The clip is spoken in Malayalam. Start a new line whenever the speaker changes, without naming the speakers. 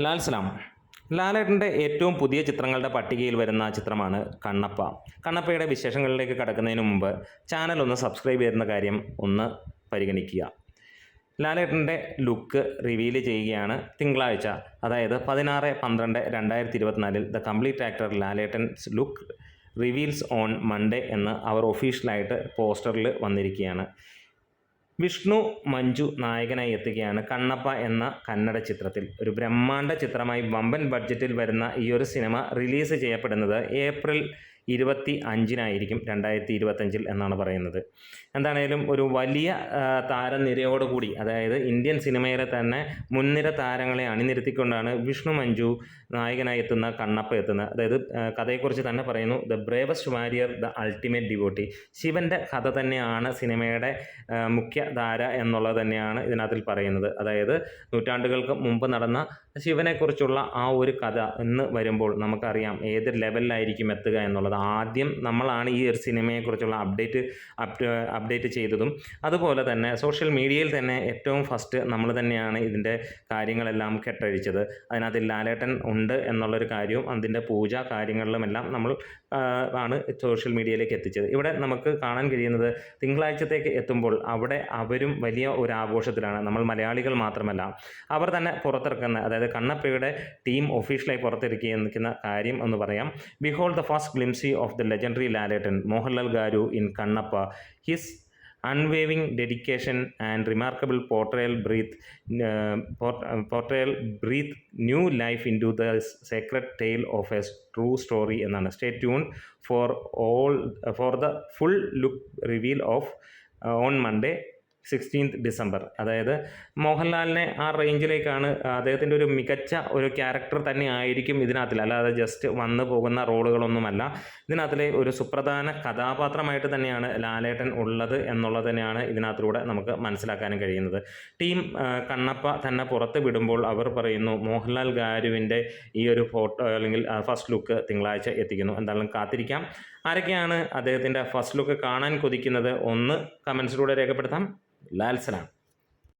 ലാൽ സലാം. ലാലേട്ടന്റെ ഏറ്റവും പുതിയ ചിത്രങ്ങളുടെ പട്ടികയിൽ വരുന്ന ചിത്രമാണ് കണ്ണപ്പ. കണ്ണപ്പയുടെ വിശേഷങ്ങളിലേക്ക് കടക്കുന്നതിന് മുമ്പ് ചാനൽ ഒന്ന് സബ്സ്ക്രൈബ് ചെയ്യുന്ന കാര്യം ഒന്ന് പരിഗണിക്കുക. ലാലേട്ടന്റെ ലുക്ക് റിവീൽ ചെയ്യുകയാണ് തിങ്കളാഴ്ച. അതായത് പതിനാറ് പന്ത്രണ്ട് രണ്ടായിരത്തി ഇരുപത്തിനാലിൽ the complete actor Lalettan's look reveals on Monday എന്ന് അവർ ഒഫീഷ്യലായിട്ട് പോസ്റ്ററിൽ വന്നിരിക്കുകയാണ്. വിഷ്ണു മഞ്ജു നായകനായി എത്തുകയാണ് കണ്ണപ്പ എന്ന കന്നഡ ചിത്രത്തിൽ. ഒരു ബ്രഹ്മാണ്ഡ ചിത്രമായി വമ്പൻ ബഡ്ജറ്റിൽ വരുന്ന ഈ ഒരു സിനിമ റിലീസ് ചെയ്യപ്പെടുന്നത് ഏപ്രിൽ ഇരുപത്തി അഞ്ചിനായിരിക്കും രണ്ടായിരത്തി ഇരുപത്തഞ്ചിൽ എന്നാണ് പറയുന്നത്. എന്താണേലും ഒരു വലിയ താരനിരയോടുകൂടി അതായത് ഇന്ത്യൻ സിനിമയിലെ തന്നെ മുൻനിര താരങ്ങളെ അണിനിരത്തിക്കൊണ്ടാണ് വിഷ്ണു മഞ്ജു നായകനായി എത്തുന്ന കണ്ണപ്പ എത്തുന്നത് അതായത് കഥയെക്കുറിച്ച് തന്നെ പറയുന്നു. The bravest warrior the ultimate devotee. ശിവന്റെ കഥ തന്നെയാണ് സിനിമയുടെ മുഖ്യ മുഖ്യധാര എന്നുള്ളത് തന്നെയാണ് ഇതിനകത്തിൽ പറയുന്നത്. അതായത് നൂറ്റാണ്ടുകൾക്ക് മുമ്പ് നടന്ന ശിവനെക്കുറിച്ചുള്ള ആ ഒരു കഥ എന്ന് വരുമ്പോൾ നമുക്കറിയാം ഏത് ലെവലിലായിരിക്കും എത്തുക എന്നുള്ളത്. ആദ്യം നമ്മളാണ് ഈ ഒരു സിനിമയെക്കുറിച്ചുള്ള അപ്ഡേറ്റ് അപ്ഡേറ്റ് ചെയ്തതും. അതുപോലെ തന്നെ സോഷ്യൽ മീഡിയയിൽ തന്നെ ഏറ്റവും ഫസ്റ്റ് നമ്മൾ തന്നെയാണ് ഇതിന്റെ കാര്യങ്ങളെല്ലാം കെട്ടഴിച്ചത്. അതിനകത്ത് ലാലേട്ടൻ ഉണ്ട് എന്നുള്ളൊരു കാര്യവും അതിന്റെ പൂജ കാര്യങ്ങളിലുമെല്ലാം നമ്മൾ ആണ് സോഷ്യൽ മീഡിയയിലേക്ക് എത്തിച്ചത്. ഇവിടെ നമുക്ക് കാണാൻ കഴിയുന്നത് തിങ്കളാഴ്ചത്തേക്ക് എത്തുമ്പോൾ അവിടെ അവരും വലിയ ഒരു ആഘോഷത്തിലാണ്. നമ്മൾ മലയാളികൾ മാത്രമല്ല അവർ തന്നെ പുറത്തിറക്കുന്ന അതായത് കണ്ണപ്പയുടെ ടീം ഒഫീഷ്യലായി പുറത്തിറക്കി നിൽക്കുന്ന കാര്യം എന്ന് പറയാം. Behold the first glimpse of the legendary Lalettan Mohanlal garu in Kannappa his unwavering dedication and remarkable portrayal breathe uh, port- uh, portrayal breathe new life into the sacred tale of a true story എന്നാണ് stay tune for all for the full look reveal of on Monday Sixteenth December അതായത് മോഹൻലാലിനെ ആ റേഞ്ചിലേക്കാണ് അദ്ദേഹത്തിന്റെ ഒരു മികച്ച ഒരു ക്യാരക്ടർ തന്നെ ആയിരിക്കും ഇതിനകത്തിൽ. അല്ലാതെ ജസ്റ്റ് വന്നു പോകുന്ന റോളുകളൊന്നുമല്ല. ഇതിനകത്തിലെ ഒരു സുപ്രധാന കഥാപാത്രമായിട്ട് തന്നെയാണ് ലാലേട്ടൻ ഉള്ളത് എന്നുള്ളത് തന്നെയാണ് ഇതിനകത്തിലൂടെ നമുക്ക് മനസ്സിലാക്കാനും കഴിയുന്നത്. ടീം കണ്ണപ്പ തന്നെ പുറത്ത് വിടുമ്പോൾ അവർ പറയുന്നു മോഹൻലാൽ ഗാരുവിന്റെ ഈ ഒരു ഫോട്ടോ അല്ലെങ്കിൽ ഫസ്റ്റ് ലുക്ക് തിങ്കളാഴ്ച എത്തിക്കുന്നു. എന്തായാലും കാത്തിരിക്കാം. ആരൊക്കെയാണ് അദ്ദേഹത്തിന്റെ ഫസ്റ്റ് ലുക്ക് കാണാൻ കൊതിക്കുന്നത്? ഒന്ന് കമൻസിലൂടെ രേഖപ്പെടുത്താം. ലാൽ സലാം